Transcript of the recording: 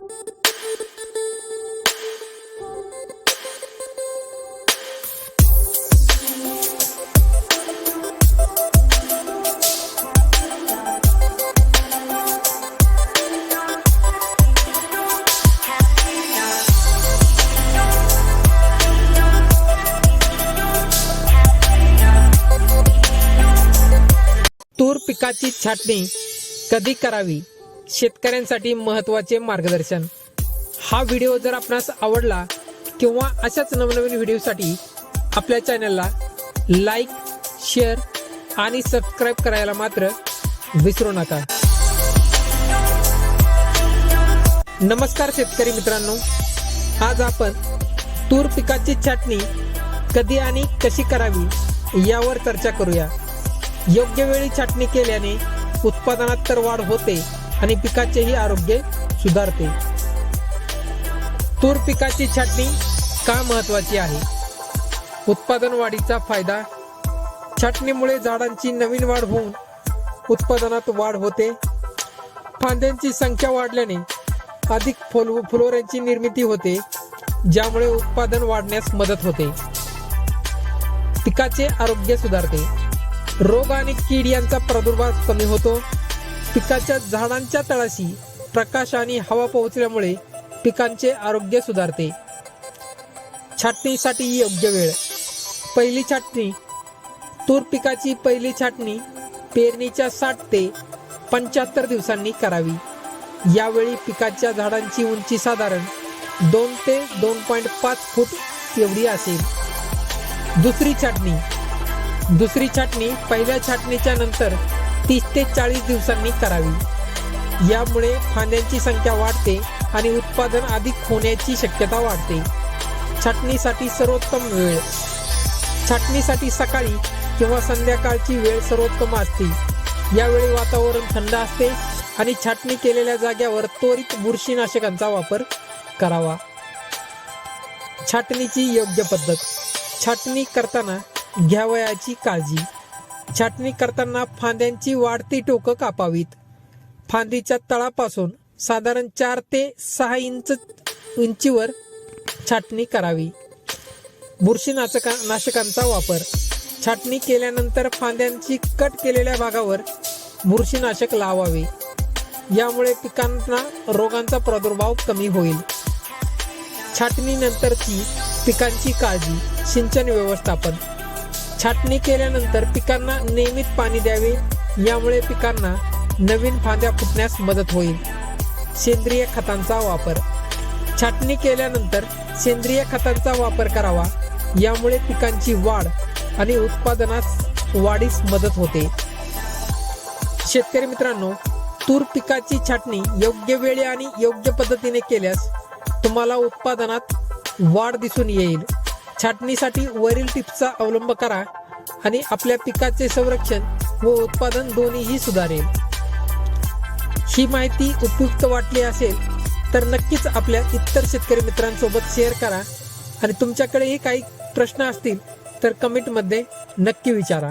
तूर पिकाची छाटणी कधी करावी? शेतकऱ्यांसाठी महत्त्वाचे मार्गदर्शन. हा व्हिडिओ जर आपणास आवडला किंवा अशाच नवनवीन व्हिडिओसाठी आपल्या चॅनलला लाईक शेअर आणि सबस्क्राईब करायला मात्र विसरू नका. नमस्कार शेतकरी मित्रांनो. आज आपण तूर पिकाची छाटणी कधी आणि कशी करावी यावर चर्चा करूया. योग्य वेळी छाटणी केल्याने उत्पादनात तर वाढ होते आणि पिकाचेही आरोग्य सुधारते. तूर पिकाची छाटणी का महत्वाची आहे? उत्पादन वाढीचा फायदा. छाटणीमुळे झाडांची नवीन वाढ होऊन उत्पादनात वाढ होते. फांद्यांची संख्या वाढल्याने अधिक फुल फुलोऱ्यांची निर्मिती होते ज्यामुळे उत्पादन वाढण्यास मदत होते. पिकाचे आरोग्य सुधारते. रोग आणि कीड यांचा प्रादुर्भाव कमी होतो. पिकाच्या झाडांच्या तळाशी प्रकाश आणि हवा पोहोचल्यामुळे पिकांचे आरोग्य सुधारते. छाटणीसाठी योग्य वेळ. पहिली छाटणी. तूर पिकाची पहिली छाटणी पेरणीच्या साठ ते पंच्याहत्तर दिवसांनी करावी. यावेळी पिकाच्या झाडांची उंची साधारण दोन ते दोन पॉईंट पाच फूट एवढी असेल. दुसरी छाटणी. दुसरी छाटणी पहिल्या छाटणीच्या नंतर तीस ते चाळीस दिवसांनी करावी. यामुळे फांद्यांची संख्या वाढते आणि उत्पादन अधिक होण्याची शक्यता वाढते. छाटणीसाठी सर्वोत्तम वेळ. छाटणीसाठी सकाळी किंवा संध्याकाळची वेळ सर्वोत्तम असते. यावेळी वातावरण थंड असते आणि छाटणी केलेल्या जाग्यावर त्वरित बुरशीनाशकांचा वापर करावा. छाटणीची योग्य पद्धत. छाटणी करताना घ्यावयाची काळजी. छाटणी करताना फांद्यांची वाढती टोकं कापावीत. फांदीच्या तळापासून साधारण चार ते सहा इंच उंचीवर छाटणी करावी. बुरशीनाशका नाशकांचा वापर. छाटणी केल्यानंतर फांद्यांची कट केलेल्या भागावर बुरशीनाशक लावावे. यामुळे पिकांना रोगांचा प्रादुर्भाव कमी होईल. छाटणीनंतरची पिकांची काळजी सिंचन व्यवस्थापन छाटणी केल्यानंतर पिकांना नियमित पाणी द्यावे. यामुळे पिकांना नवीन फांद्या फुटण्यास मदत होईल. सेंद्रिय खतांचा वापर. छाटणी केल्यानंतर सेंद्रिय खतांचा वापर करावा. यामुळे पिकांची वाढ आणि उत्पादनास वाढीस मदत होते. शेतकरी मित्रांनो तूर पिकाची छाटणी योग्य वेळी आणि योग्य पद्धतीने केल्यास तुम्हाला उत्पादनात वाढ दिसून येईल. छाटणीसाठी वरील टिप्सचा अवलंब करा आणि आपल्या पिकाचे संरक्षण व उत्पादन दोन्हीही सुधारेल. ही माहिती उपयुक्त वाटली असेल तर नक्कीच आपल्या इतर शेतकरी मित्रांसोबत शेअर करा आणि तुमच्याकडेही काही प्रश्न असतील तर कमेंटमध्ये नक्की विचारा.